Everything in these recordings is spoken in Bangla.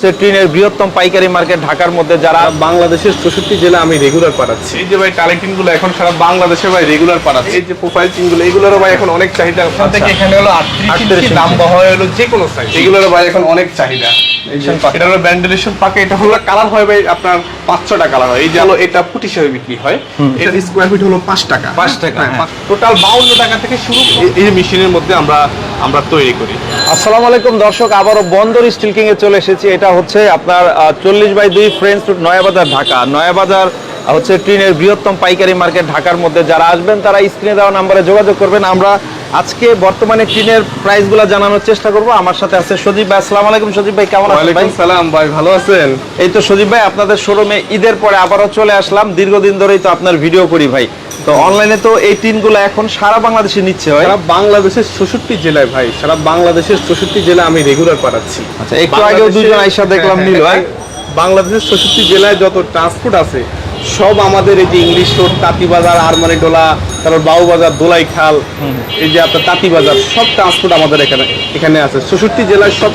টিনের বৃহত্তম পাইকারি মার্কেট ঢাকার মধ্যে যারা বাংলাদেশের চৌষট্টি জেলা আমি রেগুলার পাঠাচ্ছি। এই যে ভাই কালেক্টিংগুলো এখন সারা বাংলাদেশে ভাই রেগুলার পাঠাচ্ছি। এই যে প্রোফাইল চিনগুলো এগুলোরও ভাই এখন অনেক চাহিদা থেকে এখানে হলো আটত্রিশ 38 ইঞ্চি ইঞ্চি। হয় হলো যে কোনো সাইজ এগুলোরও ভাই এখন অনেক চাহিদা। এটা হলো ব্যান্ডেলেশন পাকে এটা হলো কালার হয় ভাই আপনার পাঁচ কালার হয়। এই যে হলো এটা ফুট হিসেবে বিক্রি হয়। এটার স্কোয়ার ফিট হলো পাঁচ টাকা। পাঁচ টাকা, হ্যাঁ। টোটাল বাউন্ন টাকা থেকে শুরু এই- এই মেশিনের মধ্যে আমরা আমরা তৈরি করি। আসসালামু আলাইকুম দর্শক আবারও বন্দর স্টিল কিং এ চলে এসেছি। এটা হচ্ছে আপনার চল্লিশ বাই দুই ফ্রেন্স রুট নয়াবাজার ঢাকা। নয়াবাজার হচ্ছে টিনের বৃহত্তম পাইকারি মার্কেট ঢাকার মধ্যে। যারা আসবেন তারা স্ক্রিনে দেওয়া নাম্বারে যোগাযোগ করবেন। আমরা আজকে বর্তমানে টিনের প্রাইসগুলো জানানোর চেষ্টা করব। আমার সাথে আছে সজীব ভাই। আসসালামু আলাইকুম সজীব ভাই কেমন আছেন ভাই? সালাম ভাই ভালো আছেন? এই তো সজীব ভাই আপনাদের শোরুমে ঈদের পরে আবারও চলে আসলাম। দীর্ঘদিন ধরেই তো আপনার ভিডিও করি ভাই। তো অনলাইনে তো এই টিনগুলো এখন সারা বাংলাদেশে নিচ্ছে ভাই সারা বাংলাদেশের চৌষট্টি জেলায় ভাই সারা বাংলাদেশের চৌষট্টি জেলা আমি রেগুলার পাঠাচ্ছি। আচ্ছা একটু আগেও দুজন আইসা দেখলাম হ্যাঁ, নিল হ্যাঁ, বাংলাদেশের চৌষট্টি জেলায় যত ট্রান্সপোর্ট আছে সব আমাদের এই যে ইংলিশ রোড তাঁতিবাজার আরমানিটোলা তারপর বাবুবাজার দোলাইখাল এই যে আপনার তাঁতিবাজার সব ট্রান্সপোর্ট আমাদের এখানে এখানে আছে। চৌষট্টি জেলায় সব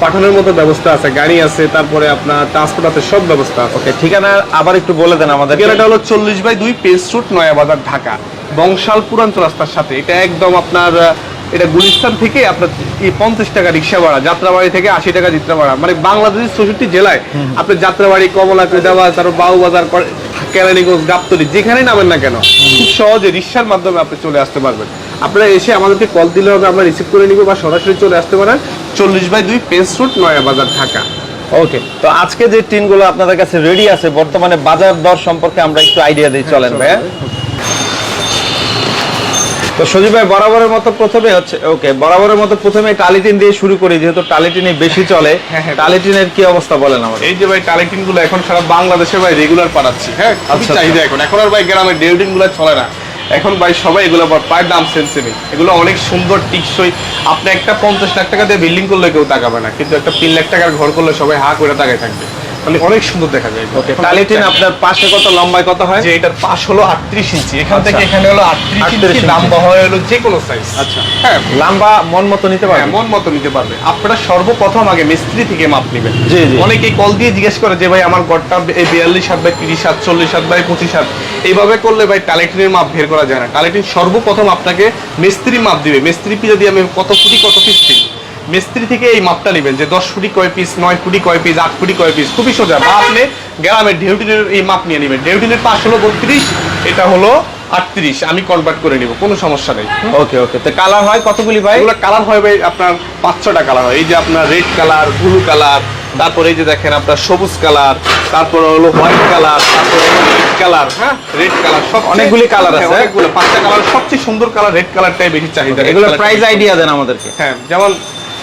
পাঠানোর মতো ব্যবস্থা আছে গাড়ি আছে তারপরে আপনার ট্রান্সপোর্ট আছে সব ব্যবস্থা আছে। ওকে ঠিকানা আবার একটু বলে দেন আমাদের ঠিকানাটা হলো চল্লিশ বাই দুই পেস রুট নয়াবাজার ঢাকা। বংশাল পুরান্ত রাস্তার সাথে। এটা একদম আপনার এটা গুলিস্তান থেকে আপনার এই পঞ্চাশ টাকা রিক্সা ভাড়া যাত্রাবাড়ি থেকে আশি টাকা যাত্রা ভাড়া। মানে বাংলাদেশের চৌষট্টি জেলায় আপনি যাত্রাবাড়ি কমলা দেওয়া তারপর বাবুবাজার করে- কেরানীগঞ্জ গাবতলি যেখানে নামেন না কেন খুব সহজে রিক্সার মাধ্যমে আপনি চলে আসতে পারবেন। আপনারা এসে আমাদেরকে কল দিলে হবে আমরা রিসিভ করে নিব বা সরাসরি চলে আসতে পারেন। চল্লিশ বাই দুই পেস রুট নয়াবাজার ঢাকা। ওকে তো আজকে যে টিনগুলো আপনাদের কাছে রেডি আছে বর্তমানে বাজার দর সম্পর্কে আমরা একটু আইডিয়া দিই চলেন ভাইয়া। তো সজীব ভাই বরাবরের মতো প্রথমে হচ্ছে ওকে বরাবরের মতো প্রথমে টালিটিন দিয়ে শুরু করি যেহেতু টালিটিনে বেশি চলে। হ্যাঁ, হ্যাঁ। টালিটিনের কি অবস্থা বলেন আমাদের এই যে ভাই কালেক্টিংগুলো এখন সারা বাংলাদেশে ভাই রেগুলার পাঠাচ্ছি হ্যাঁ আচ্ছা, চাহিদা এখন। এখন আর ভাই গ্রামের ডেল্ডিংগুলো চলে না। এখন ভাই সবাই এগুলো পার দাম সেন্সিটিভ এগুলো অনেক সুন্দর, টিকসই। আপনি একটা পঞ্চাশ লাখ টাকা দিয়ে বিল্ডিং করলে কেউ তাকাবে না। কিন্তু একটা তিন লাখ টাকার ঘর করলে সবাই হা করে তাকায় থাকবে। মানে অনেক সুন্দর দেখা যায়। ওকে টালিটিন আপনার পাশে কত লম্বায় কত হয়? যে এটার পাশ হলো আটত্রিশ ইঞ্চি এখান আচ্ছা। থেকে এখানে হলো 38 ইঞ্চি। লম্বা হয় হলো যে কোনো সাইজ আচ্ছা। হ্যাঁ। লম্বা মন মতো নিতে হ্যাঁ, পারবেন মন মতো নিতে পারবে। আপনারা সর্বপ্রথম আগে মিস্ত্রি থেকে মাপ নেবেন। জি, জি। অনেকেই কল দিয়ে জিজ্ঞেস করে যে ভাই আমার গড়টা এই বিয়াল্লিশ হাত বাই তিরিশ হাত চল্লিশ হাত বাই পঁচিশ হাত? এইভাবে করলে ভাই টালেটিনের মাপ বের করা যায় না। টালেটিন সর্বপ্রথম আপনাকে মিস্ত্রি মাপ দিবে। মিস্ত্রি পিজা দিয়ে আমি কত ফুটি কত দিই? মিস্ত্রি থেকে এই মাপটা নেবেন যে দশ ফুটি কয় পিস নয় ফুটি কয় পিস আট ফুটি কয় পিস খুবই সোজা। বা আপনি গ্রামের ঢেউটিনের এই মাপ নিয়ে নেবেন। ঢেউটিনের পাশ হলো বত্রিশ এটা হলো আটত্রিশ। আমি কনভার্ট করে নিব কোনো সমস্যা নেই। ওকে ওকে তো কালার হয় কতগুলি ভাই? এগুলো কালার হয় ভাই আপনার পাঁচ ছটা কালার হয়। এই যে আপনার রেড কালার ব্লু কালার তারপরে এই যে দেখেন আপনার সবুজ কালার তারপরে হলো হোয়াইট কালার তারপরে রেড কালার হ্যাঁ? রেড কালার সব অনেকগুলি colour আছে। অনেকগুলো। পাঁচটা কালার সবচেয়ে সুন্দর কালার রেড কালারটাই বেশি চাহিদা। এগুলো প্রাইস আইডিয়া দেন আমাদেরকে। হ্যাঁ যেমন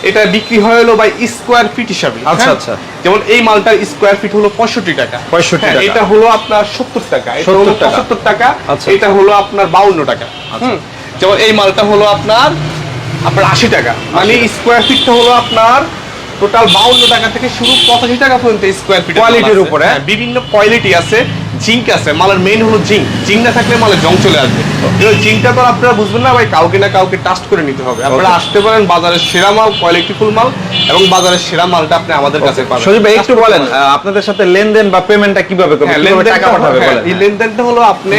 এটা বিক্রি হয় হলো ভাই স্কোয়ার ফিট হিসাবে আচ্ছা, হ্যাঁ? আচ্ছা। যেমন এই মালটার স্কোয়ার ফিট হলো পঁয়ষট্টি টাকা 65 হ্যাঁ, টাকা। এটা হলো আপনার সত্তর টাকা এটা হলো 70 টাকা। পঁচাত্তর টাকা আচ্ছা। এটা হলো আপনার বাউন্ন টাকা হুম। যেমন এই মালটা হলো আপনার আপনার আশি টাকা মানে স্কোয়ার ফিটটা হলো আপনার টোটাল বাউন্ন টাকা থেকে শুরু পঁচাশি টাকা পর্যন্ত স্কোয়ার ফিট Quality-র উপরে, হ্যাঁ? বিভিন্ন কোয়ালিটি আছে জিঙ্ক আছে মালের মেইন হলো জিঙ্ক জিঙ্ক না থাকলে মালের জং চলে আসবে। এবার জিঙ্কটা তো আপনারা বুঝবেন না ভাই কাউকে না কাউকে টাস্ট করে নিতে হবে। আপনারা আসতে পারেন বাজারের সেরা মাল কোয়ালিটি ফুল মাল এবং বাজারের সেরা মালটা আপনি আমাদের কাছে পাবেন। সজীব ভাই একটু বলেন আপনাদের সাথে লেনদেন বা পেমেন্টটা কীভাবে করবেন? হ্যাঁ, কীভাবে টাকা পাঠাবে হ্যাঁ, বলেন? এই লেনদেনটা হলো আপনি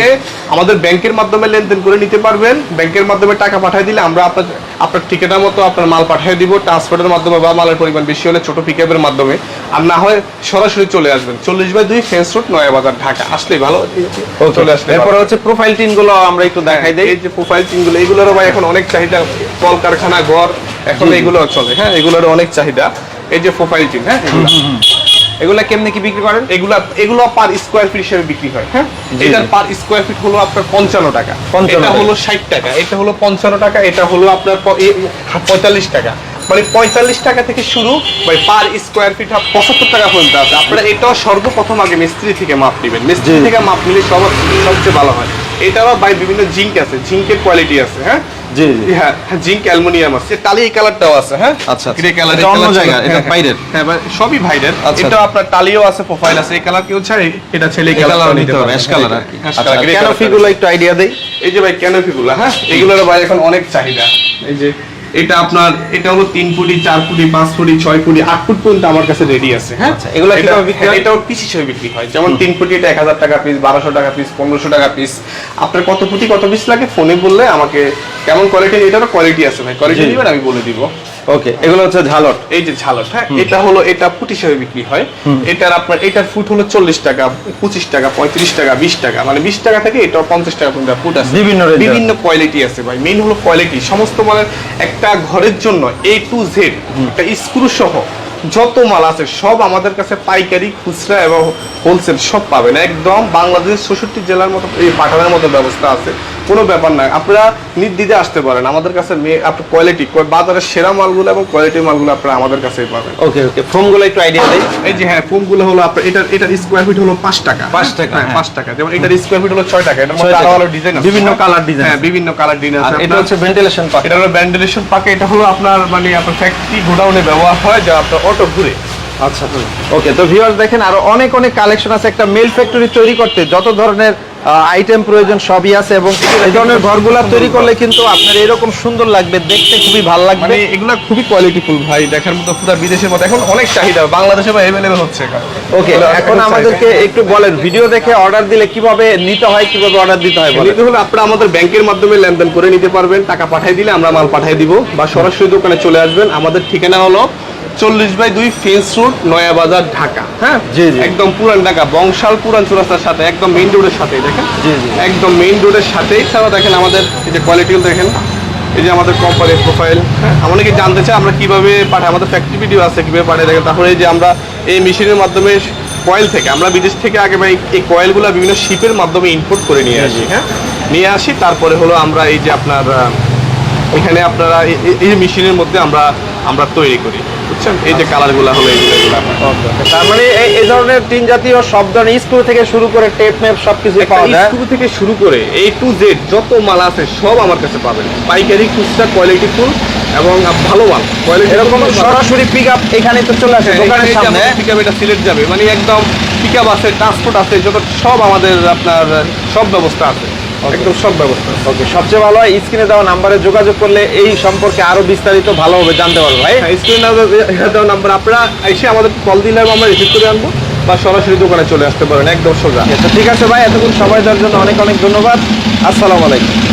আমাদের ব্যাংকের মাধ্যমে লেনদেন করে নিতে পারবেন। ব্যাংকের মাধ্যমে টাকা পাঠিয়ে দিলে আমরা আপনার আপনার ঠিকানা মতো আপনার মাল পাঠিয়ে দিব ট্রান্সপোর্টের মাধ্যমে বা মালের পরিমাণ বেশি হলে ছোট পিকআপের মাধ্যমে। আর না হয় সরাসরি চলে আসবেন। চল্লিশ বাই দুই ফেন্স রোড নয়াবাজার ঢাকা। আসলেই ভালো। চলে আসলে এরপর হচ্ছে প্রোফাইল টিনগুলো আমরা একটু দেখাই দেই। এই যে প্রোফাইল চিনগুলো এগুলোরও ভাই এখন অনেক চাহিদা। কলকারখানা ঘর এখন এগুলো চলে। হ্যাঁ এগুলোর অনেক চাহিদা। এই যে প্রোফাইল চিন হ্যাঁ এগুলো কেমনে কি বিক্রি করেন? এগুলা এগুলো পার স্কোয়ার ফিট হিসেবে বিক্রি হয়। হ্যাঁ? জি, এটার পার স্কোয়ার ফিট হলো আপনার পঞ্চান্ন টাকা। 55 এটা টাকা। হলো ষাট টাকা এটা হলো পঞ্চান্ন টাকা এটা হলো আপনার পঁয়তাল্লিশ টাকা। মানে পঁয়তাল্লিশ টাকা থেকে শুরু ভাই পার স্কোয়ার ফিট পঁচাত্তর টাকা পর্যন্ত আছে। আপনারা এটাও সর্বপ্রথম আগে মিস্ত্রি থেকে মাপ নেবেন। মিস্ত্রি থেকে মাপ নিলে সব সবচেয়ে ভালো হয়। এটারও ভাই বিভিন্ন জিঙ্ক আছে জিঙ্কের কোয়ালিটি আছে হ্যাঁ? জি জি হ্যাঁ জিঙ্ক অ্যালুমিনিয়াম আছে। টালি এই কালারটাও আছে হ্যাঁ? আচ্ছা, গ্রে কালার এটা অন্য জায়গা, এটা বাইরের। হ্যাঁ সবই ভাইদের আচ্ছা। এটা আপনার টালিও আছে প্রোফাইল আছে এই কালার কেউ চাই এটা ছেলে কালার নিতে হবে অ্যাশ কালার আর কি। আচ্ছা গ্রে কালার ফিগুলো একটু আইডিয়া দেই? এই যে ভাই ক্যানোপি গুলো হ্যাঁ। এগুলোর ভাই এখন অনেক চাহিদা। এই যে এটা আপনার এটা হলো তিন ফুটি চার ফুটি পাঁচ ফুটি ছয় ফুটি আট ফুট পর্যন্ত আমার কাছে রেডি আছে। হ্যাঁ? আচ্ছা, এগুলো হয়? এটাও পিস হিসেবে বিক্রি হয়। যেমন তিন ফুটি এটা এক হাজার টাকা পিস বারোশো টাকা পিস পনেরোশো টাকা পিস আপনার কত ফুটি কত পিস লাগে? ফোনে বললে আমাকে কেমন কোয়ালিটি এটারও কোয়ালিটি আছে ভাই। কোয়ালিটি। দিবেন আমি বলে দিব। ওকে এগুলো হচ্ছে ঝালট। এই যে ঝালট হ্যাঁ? এটা হলো এটা ফুট হিসেবে বিক্রি হয়। এটার আপনার এটার ফুট হলো চল্লিশ টাকা পঁচিশ টাকা পঁয়ত্রিশ টাকা বিশ টাকা। মানে বিশ টাকা থেকে এটা পঞ্চাশ টাকা পর্যন্ত ফুট আছে। বিভিন্ন বিভিন্ন কোয়ালিটি আছে ভাই। মেইন হলো কোয়ালিটি সমস্ত মানে একটা ঘরের জন্য এ টু জেড একটা স্ক্রু সহ যত মাল আছে সব আমাদের কাছে পাইকারি খুচরা এবং হোলসেল সব পাবেন। একদম বাংলাদেশের ষষট্টি জেলার মতো এই পাঠানোর মতো ব্যবস্থা আছে। কোনো ব্যাপার না আপনারা নির্দিদে আসতে পারেন। আমাদের কাছে আপনার কোয়ালিটি বাজারের সেরা মালগুলো এবং কোয়ালিটি মালগুলো আপনারা আমাদের কাছেই পাবেন। ওকে ওকে ফোমগুলো একটু আইডিয়া দেই। এই যে হ্যাঁ ফোমগুলো হলো আপনার এটার এটার স্কোয়ার ফিট হলো পাঁচ টাকা। পাঁচ টাকা, হ্যাঁ হ্যাঁ। পাঁচ টাকা। যেমন এটার স্কোয়ার ফিট হলো ছয় টাকা। এটার মধ্যে আরও টাকা। আরও ডিজাইন আছে। বিভিন্ন colour design হ্যাঁ বিভিন্ন কালার ডিজাইন আছে। এটা হচ্ছে ভেন্টিলেশন পাক এটা হলো ভেন্টিলেশন পাকে এটা হলো আপনার মানে আপনার ফ্যাক্টরি গোডাউনে ব্যবহার হয় যা আপনার অটো ঘুরে। আচ্ছা ওকে তো ভিউয়ার্স দেখেন আরও অনেক অনেক কালেকশন আছে। একটা মেল ফ্যাক্টরি তৈরি করতে। যত ধরনের আইটেম প্রয়োজন সবই আছে এবং এই ধরনের ঘরগুলা তৈরি করলে কিন্তু আপনার এরকম সুন্দর লাগবে দেখতে খুবই ভালো লাগবে। মানে এগুলা খুবই কোয়ালিটিফুল ভাই দেখার মতো পুরো বিদেশের মতো। এখন অনেক চাহিদা বাংলাদেশে বা অ্যাভেলেবেল হচ্ছে ওকে এখন আমাদেরকে একটু বলেন ভিডিও দেখে অর্ডার দিলে কীভাবে নিতে হয় কীভাবে অর্ডার দিতে হয় বলেন। নিতে হলে আপনারা আমাদের ব্যাংকের মাধ্যমে লেনদেন করে নিতে পারবেন টাকা পাঠিয়ে দিলে আমরা মাল পাঠিয়ে দিব বা সরাসরি দোকানে চলে আসবেন। আমাদের ঠিকানা হলো চল্লিশ বাই দুই ফেন্স রোড নয়া বাজার ঢাকা। হ্যাঁ? জি। একদম পুরান ঢাকা বংশাল পুরান চৌরাস্তার সাথে একদম মেইন রোডের সাথে দেখেন? জি, জি। একদম মেইন রোডের সাথেই। ছাড়া দেখেন আমাদের এই যে কোয়ালিটিও দেখেন এই যে আমাদের কোম্পানির প্রোফাইল হ্যাঁ? অনেকে জানতে চাই আমরা কীভাবে পাঠাই আমাদের ফ্যাক্টরি ভিডিও আছে কীভাবে পাঠাই দেখেন। তারপরে এই যে আমরা এই মেশিনের মাধ্যমে কয়েল থেকে আমরা বিদেশ থেকে আগে ভাই এই কয়েলগুলো বিভিন্ন শিপের মাধ্যমে ইম্পোর্ট করে নিয়ে আসি হ্যাঁ? নিয়ে আসি তারপরে হলো আমরা এই যে আপনার এখানে আপনারা এই মেশিনের মধ্যে আমরা আমরা তৈরি করি। বুঝছেন? এই যে কালারগুলো হলো এইগুলো তার মানে এই- এই ধরনের টিন জাতীয় সব ধরনের স্ক্রু থেকে শুরু করে টেপ মেপ সবকিছু পাওয়া যায়। স্ক্রু থেকে শুরু করে এ টু জেড যত মাল আছে সব আমার কাছে পাবেন। পাইকারি খুচরা কোয়ালিটি ফুল এবং ভালো মাল। কোয়ালিটি এরকম সরাসরি পিক আপ এখানে তো চলে আসে দোকানের সামনে। পিকআপ এটা সিলেট যাবে মানে একদম পিকআপ আছে ট্রান্সপোর্ট আছে যত সব আমাদের আপনার সব ব্যবস্থা আছে। একদম সব ব্যবস্থা ওকে সবচেয়ে ভালো হয় স্ক্রিনে দেওয়া নাম্বারে যোগাযোগ করলে এই সম্পর্কে আরও বিস্তারিত ভালোভাবে জানতে পারব ভাই। স্ক্রিনে দেওয়া নাম্বার আপনারা এসে আমাদের কল দিলে আমরা রিসিভ করে আনব বা সরাসরি দোকানে চলে আসতে পারেন একদম সোজা। আচ্ছা ঠিক আছে ভাই এতক্ষণ সময় দেওয়ার জন্য অনেক অনেক ধন্যবাদ। আসসালামু আলাইকুম।